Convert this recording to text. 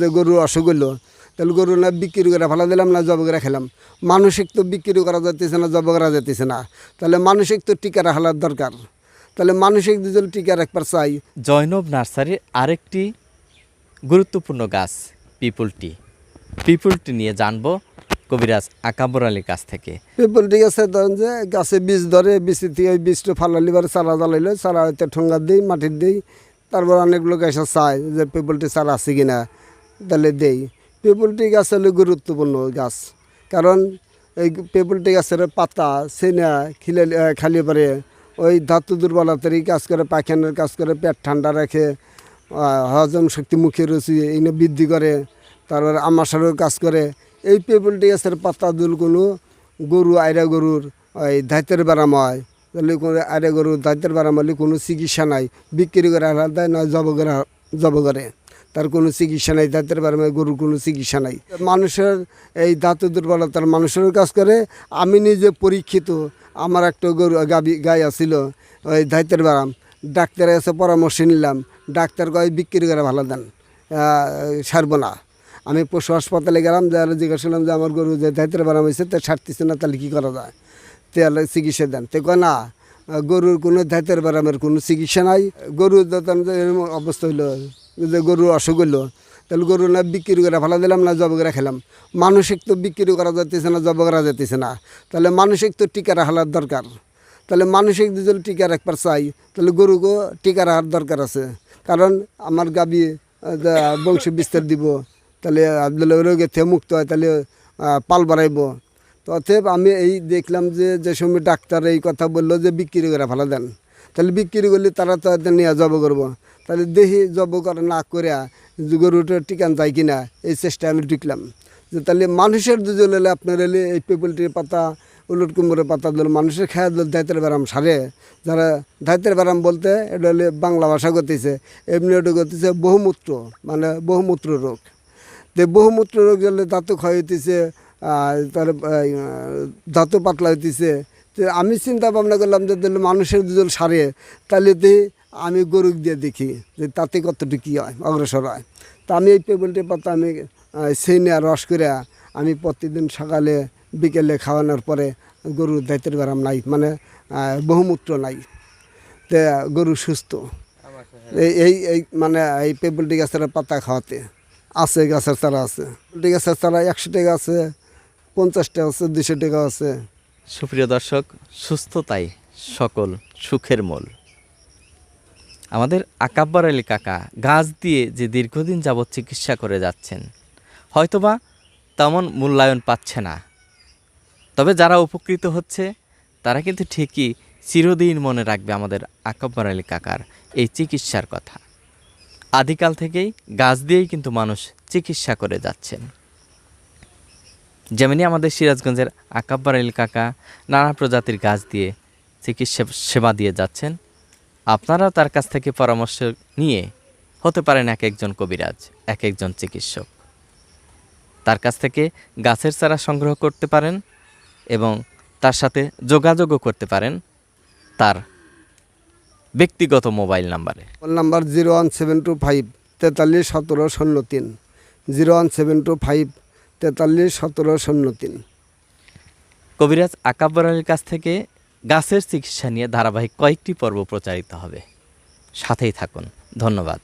যে গরু অসুখ হইল তাহলে গরু না বিক্রি করে ফেলা দিলাম না জব করে খেলাম। মানসিক তো বিক্রি করা যাইতেছে না জব করা যাইতেছে না। তাহলে মানসিক তো টিকা রাখার দরকার। তাহলে মানসিক দুজন টিকা রাখবার চাই। জয়নব নার্সারির আরেকটি গুরুত্বপূর্ণ গাছ পিপুল টি। পিপুল টি নিয়ে জানব কবিরাজ আকাবর আলীর কাছ থেকে। পিপল ঠিক আছে ধরেন যে গাছে বীজ ধরে বীজ থেকে ওই বীজটা ফালালি এবার চারা জ্বালাইলো চারা হয়তো ঠোঙ্গার দিই মাটির দিই তারপর অনেক লোক এসে চায় যে পিপলটি চারা আছে কিনা। তাহলে দেই। পিপলটি গাছ হলো গুরুত্বপূর্ণ গাছ। কারণ এই পিপলটি গাছের পাতা, সেনা খিলে খালি পরে ওই ধাতু দুর্বলতার কাজ করে, পায়খানার কাজ করে, পেট ঠান্ডা রাখে হজম শক্তি মুখে রুচি এগুলো বৃদ্ধি করে, তারপর আমাশারও কাজ করে। এই পেপলটি গাছের পাতা কোনো গরু আয়রা গরুর ওই দায়িত্বের বেড়াম হয়। তাহলে কোনো আয়রা গরুর দায়িত্বের বেড়াম হলে কোনো চিকিৎসা নাই। বিক্রি করে আলাদা নয় জব করে জব করে। তার কোনো চিকিৎসা নাই, দাঁতের বারে গরুর কোনো চিকিৎসা নাই। মানুষের এই দাঁত দুর্বলতার মানুষের কাজ করে, আমি নিজে পরীক্ষিত, আমার একটা গরু, গাবি, গাই আছিল, ওই দায়িত্বের বারাম ডাক্তারের কাছে পরামর্শ নিলাম, ডাক্তার কয়, বিক্রি করে ভালো দেন সারব না। আমি পশু হাসপাতালে গেলাম যে জিজ্ঞাসা করলাম যে, আমার গরু যে দায়িত্বের বারাম হয়েছে, তো ছাড়তেছে না, তাহলে কী করা যায়? তাহলে চিকিৎসা দেন। তো কয়, না, গরুর কোনো দায়িত্বের বারামের কোনো চিকিৎসা নাই, গরুর অবস্থা হইল যে গরু অসুখ হইল, তাহলে গরু না বিক্রি করে ফেলা দিলাম না জব করে খেলাম? মানসিক তো বিক্রি করা যাইতেছে না, জব করা যাইতেছে না। তাহলে মানসিক তো টিকা রাখার দরকার। তাহলে মানসিক দুজন টিকা রাখবার চাই, তাহলে গরুকেও টিকা রাখার দরকার আছে। কারণ আমার গাবি বংশ বিস্তার দিব, তাহলে রোগে থেকে মুক্ত হয়, তাহলে পাল বাড়াইব। অতএব আমি এই দেখলাম যে যে সময় ডাক্তার এই কথা বলল যে বিক্রি করে ফেলা দেন। তাহলে বিক্রি করলে তারা তো নিয়ে জব করব। তাহলে দেখি জব করে না করে গরুটা টিকান যায় কিনা, এই চেষ্টা আমি ঢুকলাম। যে তাহলে মানুষের দুজন হলে আপনার এলে এই পেপলটির পাতা, উলট কুমড়োর পাতা দিল মানুষের খেয়া দিল দায়িত্বের ব্যারাম সারে। যারা দায়িত্বের ব্যারাম বলতে, এটা হলে বাংলা ভাষা করতেছে এমনি ওটা করতেছে বহুমূত্র মানে বহুমূত্র রোগ। তো বহুমূত্র রোগ হলে দাঁতও ক্ষয় হইতেছে তার দাঁতও পাতলা হইতেছে। তো আমি চিন্তা ভাবনা করলাম যে মানুষের দুজন সারে, তাহলে আমি গরু দিয়ে দেখি যে তাতে কতটুকু কী হয়, অগ্রসর হয়। তা আমি এই পেবলটি পাতা আমি সেই নেওয়া রস করে আমি প্রতিদিন সকালে, বিকেলে খাওয়ানোর পরে গরুর দায়িত্বের ব্যারাম নাই মানে বহুমূত্র নাই। তে গরু সুস্থ। এই এই মানে এই পেবলটি গাছের পাতা খাওয়াতে আছে, গাছের চারা আছে। গাছের চারা একশো টাকা আছে, পঞ্চাশ টাকা আছে দুশো টাকা আছে। সুপ্রিয় দর্শক, সুস্থতাই সকল সুখের মূল। আমাদের আকাব্বর আলী কাকা গাছ দিয়ে যে দীর্ঘদিন যাবৎ চিকিৎসা করে যাচ্ছেন, হয়তোবা তেমন মূল্যায়ন পাচ্ছে না। তবে যারা উপকৃত হচ্ছে, তারা কিন্তু ঠিকই চিরদিন মনে রাখবে আমাদের আকাব্বর আলী কাকার এই চিকিৎসার কথা। আদিকাল থেকেই গাছ দিয়েই কিন্তু মানুষ চিকিৎসা করে যাচ্ছেন। যেমনি আমাদের সিরাজগঞ্জের আকাব্বার আলী কাকা নানা প্রজাতির গাছ দিয়ে চিকিৎসা সেবা দিয়ে যাচ্ছেন, আপনারাও তার কাছ থেকে পরামর্শ নিয়ে হতে পারেন এক একজন কবিরাজ, এক একজন চিকিৎসক। তার কাছ থেকে গাছের চারা সংগ্রহ করতে পারেন এবং তার সাথে যোগাযোগও করতে পারেন তার ব্যক্তিগত মোবাইল নাম্বারে। Phone number zero one seven two five তেতাল্লিশ সতেরো শূন্য তিন, zero one seven two five তেতাল্লিশ, সতেরো, শূন্য তিন। কবিরাজ আকাব্বর আলীর কাছ থেকে গাছের চিকিৎসা নিয়ে ধারাবাহিক কয়েকটি পর্ব প্রচারিত হবে। সাথেই থাকুন। ধন্যবাদ।